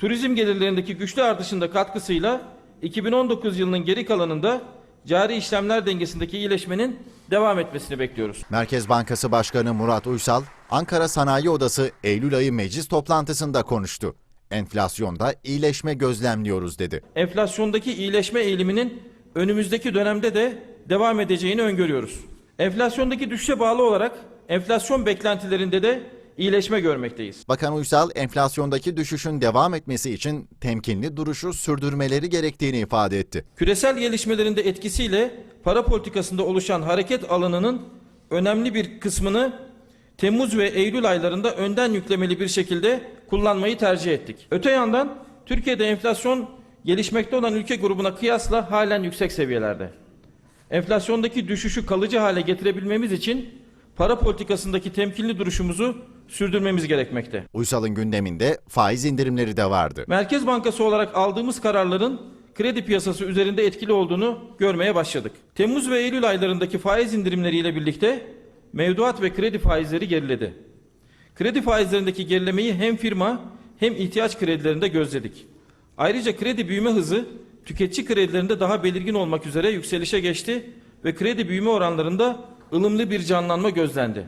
Turizm gelirlerindeki güçlü artışında katkısıyla 2019 yılının geri kalanında cari işlemler dengesindeki iyileşmenin devam etmesini bekliyoruz. Merkez Bankası Başkanı Murat Uysal, Ankara Sanayi Odası Eylül ayı meclis toplantısında konuştu. Enflasyonda iyileşme gözlemliyoruz dedi. Enflasyondaki iyileşme eğiliminin önümüzdeki dönemde de devam edeceğini öngörüyoruz. Enflasyondaki düşüşe bağlı olarak enflasyon beklentilerinde de iyileşme görmekteyiz. Bakan Uysal, enflasyondaki düşüşün devam etmesi için temkinli duruşu sürdürmeleri gerektiğini ifade etti. Küresel gelişmelerin de etkisiyle para politikasında oluşan hareket alanının önemli bir kısmını Temmuz ve Eylül aylarında önden yüklemeli bir şekilde kullanmayı tercih ettik. Öte yandan Türkiye'de enflasyon gelişmekte olan ülke grubuna kıyasla halen yüksek seviyelerde. Enflasyondaki düşüşü kalıcı hale getirebilmemiz için para politikasındaki temkinli duruşumuzu sürdürmemiz gerekmekte. Uysal'ın gündeminde faiz indirimleri de vardı. Merkez Bankası olarak aldığımız kararların kredi piyasası üzerinde etkili olduğunu görmeye başladık. Temmuz ve Eylül aylarındaki faiz indirimleriyle birlikte mevduat ve kredi faizleri geriledi. Kredi faizlerindeki gerilemeyi hem firma hem ihtiyaç kredilerinde gözledik. Ayrıca kredi büyüme hızı tüketici kredilerinde daha belirgin olmak üzere yükselişe geçti ve kredi büyüme oranlarında ılımlı bir canlanma gözlendi.